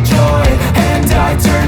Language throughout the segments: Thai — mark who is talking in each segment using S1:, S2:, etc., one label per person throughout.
S1: joy, and I turn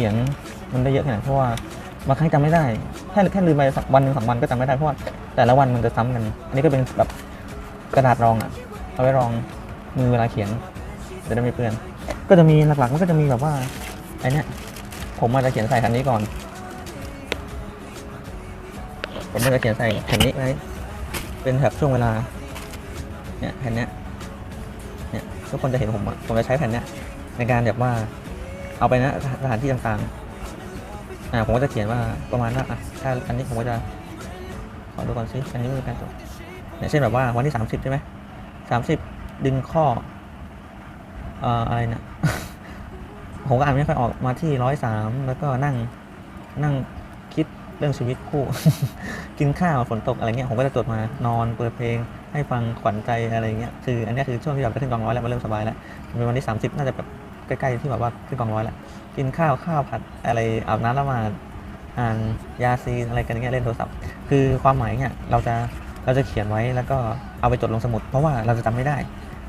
S2: ขียนมันได้เยอะแค่ไหนเพราะว่าบางครั้งจำไม่ได้แค่แค่ลืมไปสักวันหนึ่งสองวันก็จำไม่ได้เพราะว่าแต่ละวันมันจะซ้ำกัน อันนี้ก็เป็นแบบกระดาษรองอะเอาไว้รองมือเวลาเขียนจะได้ไม่เปื้อน ก็จะมีหลักๆ มันก็จะมีแบบว่าไอเนี้ยผมอาจจะเขียนใส่คันนี้ก่อนผมก็จะเขียนใส่แผ่นนี้ไว้เป็นแถบช่วงเวลาเนี่ยแผ่นเนี้ยเนี่ยทุกคนจะเห็นผมอะผมจะใช้แผ่นเนี้ยในการแบบว่า เอาไปนะสถานที่ต่างๆ อ่าผมก็จะเขียนว่าประมาณว่าอะถ้าอันนี้ผมก็จะขอดูก่อนซิอันนี้คือการจดเนี่ยเช่นแบบว่าวันที่ 30 ใช่ไหมสามสิบดึงข้อเอ่ออะไรนะผมก็อ่านไม่ค่อยออกมาที่ร้อยสามแล้วก็นั่งนั่งคิดเรื่องชีวิตคู่ กินข้าวฝนตกอะไรเงี้ยผมก็จะจดมานอนเปิดเพลงให้ฟังขวัญใจอะไรเงี้ยคืออันนี้คือช่วงที่แบบจะขึ้นกองร้อยแล้วมันเริ่มสบายแล้วเป็นวันที่ 30 น่าจะแบบ ใกล้ๆที่แบบว่าขึ้นกองร้อยแหล้วกินข้าวข้าวผัดอะไรอาบน้ำแล้วมาดอ่านยาซีนอะไรกันเงี้ยเล่นโทรศัพท์ คือความหมายเนี่ยเราจะเราจะเขียนไว้แล้วก็เอาไปจดลงสมุด เพราะว่าเราจะจำไม่ได้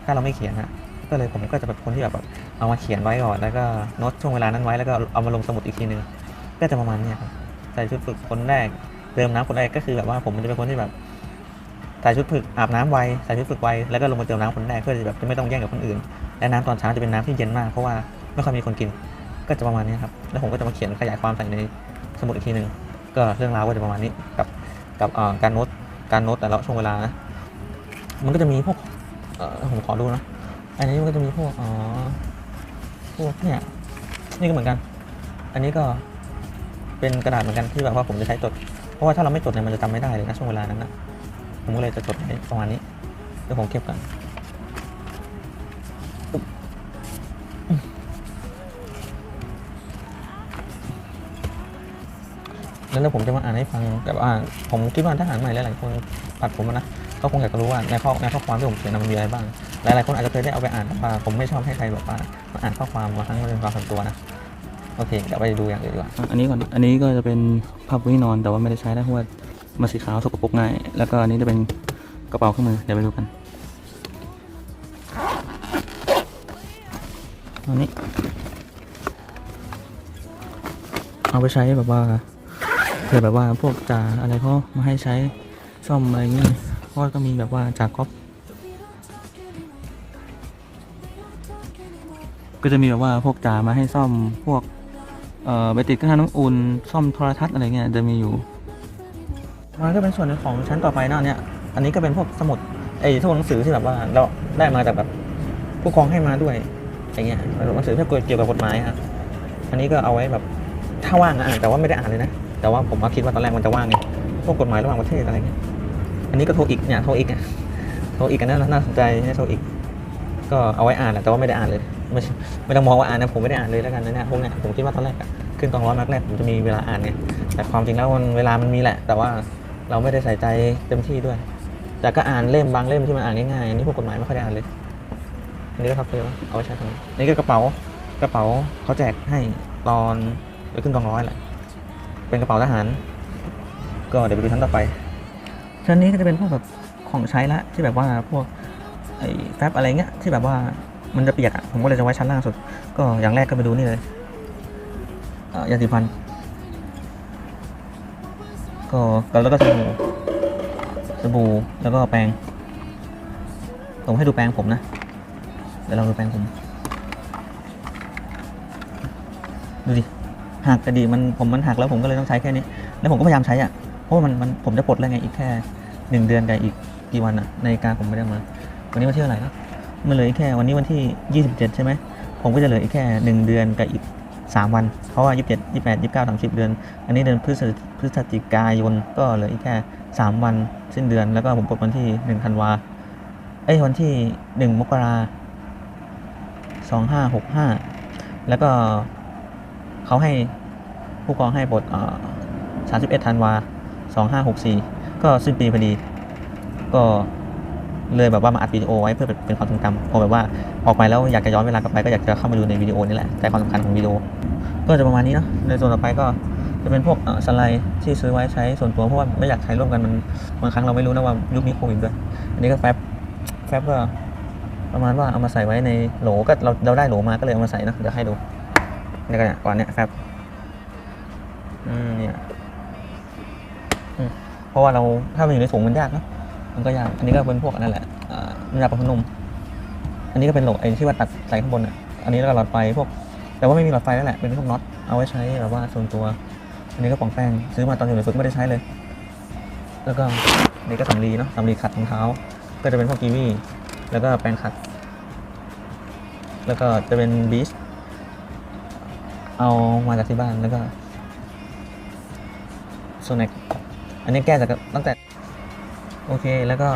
S2: ถ้าเราไม่เขียนฮะก็เลยผมก็จะเป็นคนที่แบบเอามาเขียนไว้ก่อนแล้วก็โน้ตช่วงเวลานั้นไว้แล้วก็เอามาลงสมุดอีกทีนึงก็จะประมาณเนี้ยครับใส่ชุดฝึกคนแรกเติมน้ำคนแรกก็คือแบบว่าผมจะเป็นคนที่แบบใส่ชุดฝึกอาบน้ำไวใส่ชุดฝึกไวแล้วก็ลงมาเติมน้ำคนแรกเพื่อที่แบบจะไม่ต้องแย่งกับคนอื่น และน้ำตอนเช้าจะเป็นน้ำที่เย็นมากเพราะว่าไม่ค่อยมีคนกิน ก็จะประมาณนี้ครับ แล้วผมก็จะมาเขียนขยายความใส่ในสมุดอีกทีหนึ่งก็เรื่องราวก็จะประมาณนี้กับกับการโน้ตการโน้ตแต่ละช่วงเวลานะมันก็จะมีพวกผมขอดูนะอันนี้มันก็จะมีพวกอ๋อพวกเนี่ยนี่ก็เหมือนกัน อันนี้ก็เป็นกระดาษเหมือนกันที่แบบว่าผมจะใช้จด เพราะว่าถ้าเราไม่จดเนี่ยมันจะจำไม่ได้เลยนะช่วงเวลานั้นนะผมก็เลยจะจดไว้ประมาณนี้เดี๋ยวผมเก็บกัน เดี๋ยวผมจะมาอ่านให้ฟังแต่ว่าผมคิดว่าถ้าอ่าใหม่หลายๆคนปัดผมอะนะก็คงอยากจะรู้ว่าในข้อในข้อความที่ผมเขียนนะมันมีอะไรบ้าง หลายๆคนอาจจะเคยได้เอาไปอ่านแต่ว่าผมไม่ชอบให้ใครแบบว่ามาอ่านข้อความบางครั้งเป็นความส่วนตัวนะโอเคเดี๋ยวไปดูอย่างอื่นดีกว่าอันนี้ก่อนอันนี้ก็จะเป็นผ้าปูที่นอนแต่ว่าไม่ได้ใช้ได้เพราะว่ามันสีขาวสกปรกง่าย แล้วก็อันนี้จะเป็นกระเป๋าเครื่องมือเดี๋ยวไปดูกันอันนี้เอาไปใช้แบบว่า ผื่อแบบว่าพวกจ่าอะไรเขามาให้ใช้ซ่อมอะไรเงี้ยเพราะว่าก็มีแบบว่าจากก๊อฟก็จะมีแบบว่าพวกจ่ามาให้ซ่อมพวกเอ่อไปติดกระทะน้ำอุ่นซ่อมโทรทัศน์อะไรเงี้ยจะมีอยู่มันก็เป็นส่วนหนึ่งของชั้นต่อไปเนอะเนี่ยอันนี้ก็เป็นพวกสมุดไอ้พวกหนังสือที่แบบว่าเราได้มาจากแบบผู้กองให้มาด้วยอย่างเงี้ยหนังสือที่เกี่ยวกับกฎหมายครับอันนี้ก็เอาไว้แบบถ้าว่างอะอ่านแต่ว่าไม่ได้อ่านเลยนะ แต่ว่าผมก็คิดว่าตอนแรกมันจะว่างไงพวกกฎหมายระหว่างประเทศอะไรเงี้ยอันนี้ก็โทรอีกเนี่ยโทรอีกอะโทรอีกอันน่าสนใจให้โทรอีก ก็เอาไว้อ่านแหละแต่ว่าไม่ได้อ่านเลย ไม่ไม่ต้องมองว่าอ่านนะผมไม่ได้อ่านเลยแล้วกันนะเนี่ยพวกเนี้ยผมคิดว่าตอนแรกขึ้นตอนร้อนมากแรกผมจะมีเวลาอ่านไงแต่ความจริงแล้วมันเวลามันมีแหละ แต่ว่าเราไม่ได้ใส่ใจเต็มที่ด้วย แต่ก็อ่านเล่มบางเล่มที่มันอ่านง่ายๆอันนี้พวกกฎหมายไม่ค่อยได้อ่านเลยอันนี้ก็ทับเฟลเอาไว้ใช้ตรงนี้นี่ก็กระเป๋ากระเป๋าเขาแจกให้ตอนไปขึ้นกองร้อยแหละ เป็นกระเป๋าทหาร ก็เดี๋ยวไปดูชั้นต่อไป ชั้นนี้ก็จะเป็นพวกแบบของใช้ละที่แบบว่าพวกไอ้แฟบอะไรเงี้ยที่แบบว่ามันจะเปียกอะผมก็เลยจะไว้ชั้นล่างสุด ก็อย่างแรกก็ไปดูนี่เลยยาสีฟัน ก็แล้วก็สบู่สบู่แล้วก็แปรงผมให้ดูแปรงผมนะเดี๋ยวเราดูแปรงผม ดูดิ หักกระดีมันผมมันหักแล้วผมก็เลยต้องใช้แค่นี้ แล้วผมก็พยายามใช้อะเพราะว่ามันมันผมจะปลดแล้วไงอีกแค่หนึ่งเดือนกับอีกกี่วันอะในการผมไม่ได้มา วันนี้วันที่เท่าไหร่แล้วมันเหลืออีกแค่วันนี้วันที่ 27 ใช่ไหมผมก็จะเหลืออีกแค่ 1 เดือนกับอีก 3 วัน เพราะว่า 27 28 29 30 เดือน อันนี้เดือนพฤศจิพฤศจิกายนก็เหลืออีกแค่ 3 วันสิ้นเดือนแล้วก็ผมปลดวันที่1ธันวาเอ้ยวันที่ 1 มกรา2565แล้วก็ เขาให้ผู้กองให้ปลดเอ่อ31ธันวา2564ก็สิ้นปีพอดี ก็เลยแบบว่ามาอัดวิดีโอไว้เพื่อเป็นความทรงจำพอแบบว่าออกไปแล้วอยากจะย้อนเวลากลับไปก็อยากจะเข้ามาดูในวิดีโอนี่แหละแต่ความสำคัญของวิดีโอ ก็จะประมาณนี้เนาะในส่วนต่อไปก็จะเป็นพวกสไลด์ที่ซื้อไว้ใช้ส่วนตัวเพราะว่าไม่อยากใช้ร่วมกันมันบางครั้งเราไม่รู้นะว่ายุคนี้โควิดด้วย อันนี้ก็แฟบแฟบก็ประมาณว่าเอามาใส่ไว้ในโหลก็เราเราได้โหลมาก็เลยเอามาใส่นะเดี๋ยวให้ดู นี่ก็เนี่ยก่อนเนี่ยแฟบอืมเนี่ยอืมเพราะว่าเราถ้ามันอยู่ในถุงมันยากเนอะมันก็ยากอันนี้ก็เป็นพวกนั่นแหละอ่าน้ำยาปรับผ้านุ่มอันนี้ก็เป็นโหลดไอ้ที่ว่าตัดใส่ข้างบนอะอันนี้แล้วก็หลอดไฟพวก แต่ว่าไม่มีหลอดไฟแล้วแหละเป็นพวกน็อตเอาไว้ใช้แบบว่าส่วนตัว อันนี้ก็ป่องแป้งซื้อมาตอนอยู่ในฝึกไม่ได้ใช้เลย แล้วก็อันนี่ก็สำลีเนาะสำลีขัดรองเท้า ก็จะเป็นพวกกีวีแล้วก็แปรงขัด แล้วก็จะเป็นบีช เอามาจากที่บ้านแล้วก็โซเนกอันนี้แก้จากตั้งแต่โอเคแล้วก็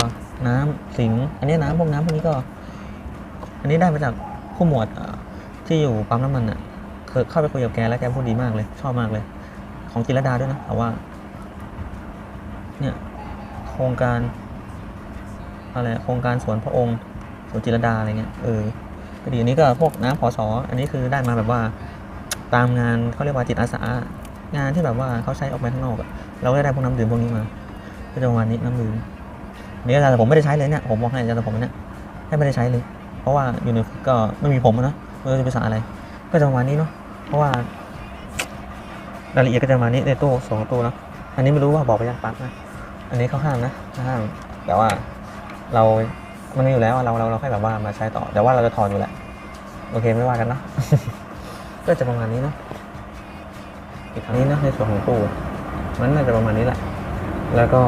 S2: น้ำสิง อันนี้น้ำพวกน้ำพวกนี้ก็ อันนี้ได้มาจากผู้หมวดที่อยู่ปั๊มน้ำมันอะเคยเข้าไปคุยกับแกแล้วแกพูดดีมากเลย ชอบมากเลย ของจิรดาด้วยนะแต่ว่า เนี่ยโครงการอะไรโครงการสวนพระองค์สวนจิรดาอะไรเงี้ยเออก็ดีอันนี้ก็พวกน้ำพอสออันนี้คือได้มาแบบว่า ตามงานเขาเรียกว่าจิตอาสางานที่แบบว่าเขาใช้ออกไปข้างนอกอะเราก็ได้พวกน้ำดื่มพวกนี้มาก็จะประมาณนี้น้ำดื่มนี่อาจารย์แต่ผมไม่ได้ใช้เลยเนี่ยผมบอกให้อาจารย์ผมเนี่ยให้ไม่ได้ใช้เลย เพราะว่าอยู่ในก็ไม่มีผมนะไม่รู้จะภาษาอะไร ก็จะประมาณนี้เนาะเพราะว่ารายละเอียดก็จะประมาณนี้ในตู้สองตู้เนาะอันนี้ไม่รู้ว่าบอกไปยังปั๊บนะอันนี้เขาห้ามนะห้ามแต่ว่าเรา มันมีอยู่แล้วเราเราเราแค่แบบว่ามาใช้ต่อ แต่ว่าเราจะถอนอยู่แหละ โอเคไม่ว่ากันเนาะ ก็จะประมาณนี้เนาะอีกครั้งนี้เนะในส่วนของตู้มันน่าจะประมาณนี้แหละ แล้วก็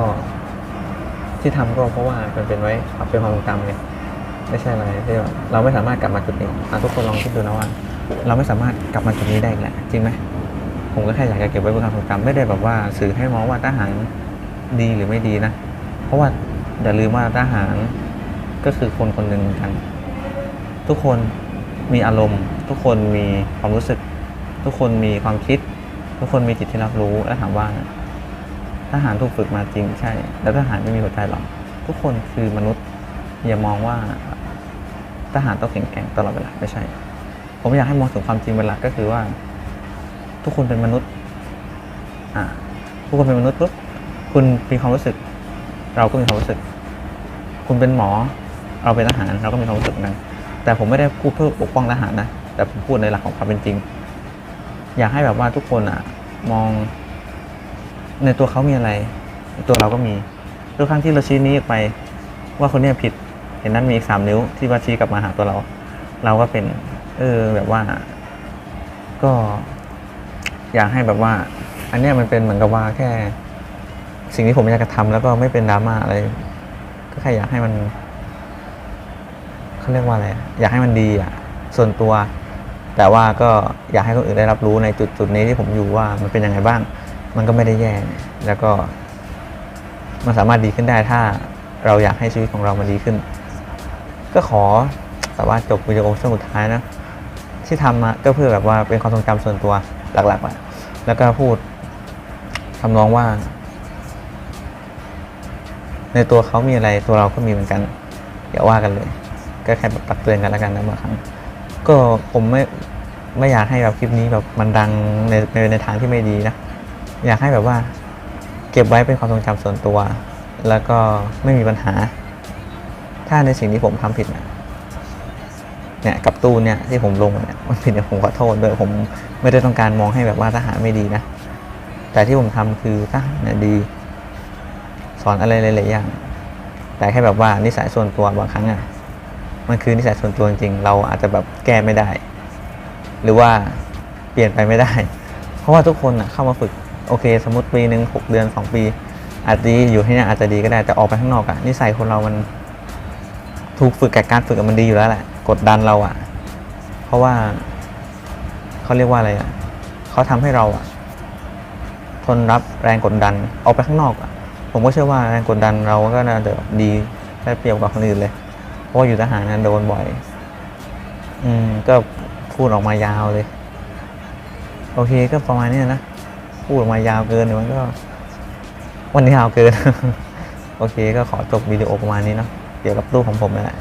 S2: ที่ทำก็เพราะว่ามันเป็นไว้ปรับเป็นความทรงจำไงไม่ใช่อะไรที่แบบเราไม่สามารถกลับมาจุดนี้อะทุกคนลองคิดดูนะว่า เราไม่สามารถกลับมาจุดนี้ได้อีกแล้วจริงไหมผมก็แค่อยากจะเก็บไว้เป็นความทรงจำไม่ได้แบบว่าสื่อให้มองว่าทหารดีหรือไม่ดีนะ เพราะว่าอย่าลืมว่าทหารก็คือคนคนหนึ่งกัน ทุกคน มีอารมณ์ ทุกคนมีความรู้สึก ทุกคนมีความคิด ทุกคนมีจิตที่รับรู้และถามว่าทหารถูกฝึกมาจริงใช่ แล้วทหารไม่มีหัวใจหรอกทุกคนคือมนุษย์อย่ามองว่าทหารต้องแข็งแกร่งตลอดเวลาไม่ใช่ ผมอยากให้มองถึงความจริงเป็นหลักก็คือว่า ทุกคนเป็นมนุษย์อ่าทุกคนเป็นมนุษย์ปุ๊บคุณมีความรู้สึก เราก็มีความรู้สึก คุณเป็นหมอ เราเป็นทหารเราก็มีความรู้สึกนกัน แต่ผมไม่ได้พูดเพื่อปกป้องทหารนะ แต่ผมพูดในหลักของความเป็นจริง อยากให้แบบว่าทุกคนอะมองในตัวเขามีอะไร ตัวเราก็มีทุกครั้งที่เราชี้นี้ไปว่าคนนี้ผิด เห็นนั้นมีอีกสามนิ้วที่ว่าชี้กลับมาหาตัวเรา เราก็เป็น เออแบบว่า ก็ อยากให้แบบว่า อันนี้มันเป็นเหมือนกับว่าแค่ สิ่งที่ผมอยากจะทำแล้วก็ไม่เป็นดราม่าอะไร ก็แค่อยากให้มัน เขาเรียกว่าอะไรอยากให้มันดีอะส่วนตัว แต่ว่าก็อยากให้คนอื่นได้รับรู้ในจุดจุดนี้ที่ผมอยู่ว่ามันเป็นยังไงบ้าง มันก็ไม่ได้แย่แล้วก็มันสามารถดีขึ้นได้ถ้าเราอยากให้ชีวิตของเรามันดีขึ้น ก็ขอแต่ว่าจบวิดีโอช่วงสุดท้ายนะที่ทำมาก็เพื่อแบบว่าเป็นความทรงจำส่วนตัวหลักๆอะแล้วก็พูดทำนองว่า ในตัวเขามีอะไรตัวเราก็มีเหมือนกันอย่าว่ากันเลย ก็แค่แบบตักเตือนกันแล้วกันนะบางครั้งก็ผมไม่ไม่อยากให้แบบคลิปนี้แบบมันดังในในในทางที่ไม่ดีนะ อยากให้แบบว่า เก็บไว้เป็นความทรงจำส่วนตัว แล้วก็ไม่มีปัญหา ถ้าในสิ่งที่ผมทำผิดนะเนี่ยกับตู้เนี่ยที่ผมลงเนี่ยมันผิดเนี่ยผมขอโทษด้วยผมไม่ได้ต้องการมองให้แบบว่าทหารไม่ดีนะ แต่ที่ผมทำคือทหารเนี่ยดี สอนอะไรหลายๆอย่าง แต่แค่แบบว่านิสัยส่วนตัวบางครั้งอะ มันคือนิสัยส่วนตัวจริงเราอาจจะแบบแก้ไม่ได้ หรือว่าเปลี่ยนไปไม่ได้ เพราะว่าทุกคนอะเข้ามาฝึกโอเค สมมติปีหนึ่งหกเดือนสองปี อาจจะดีอยู่ที่เนี่ยอาจจะดีก็ได้แต่ออกไปข้างนอกอะนิสัยคนเรามันถูกฝึกกับการฝึกมันดีอยู่แล้วแหละกดดันเราอะเพราะว่าเขาเรียกว่าอะไรอะเขาทำให้เราอะทนรับแรงกดดันออกไปข้างนอกอะผมก็เชื่อว่าแรงกดดันเราก็น่าจะดีได้เปรียบกว่าคนอื่นเลย ราะอยู่ทหารนะโดนบ่อย อืม ก็พูดออกมายาวเลย โอเคก็ประมาณนี้นะ พูดออกมายาวเกินมันก็วันนี้ยาวเกิน โอเค ก็ขอจบวิดีโอประมาณนี้เนาะเกี่ยวกับรูปของผมนี่แหละ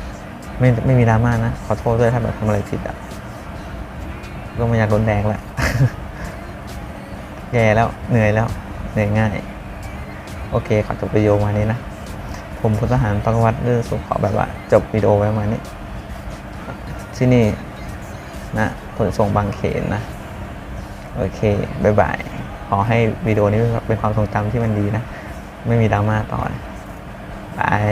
S2: ไม่ไม่มีดราม่านะ ขอโทษด้วยถ้าแบบทำอะไรผิดอะ ก็ไม่อยากโดนแดงแหละแย่แล้วเหนื่อยแล้วเหนื่อยง่าย โอเค ขอจบวิดีโอประมาณนี้นะ ผมคุณทหารปักวัดเรื่องสุขขอแบบว่า จบวิดีโอไว้ประมาณนี้ ที่นี่นะขนส่งบางเขนนะ โอเคบายบาย ขอให้วิดีโอนี้เป็นความทรงจำที่มันดีนะ ไม่มีดราม่าต่อนะบาย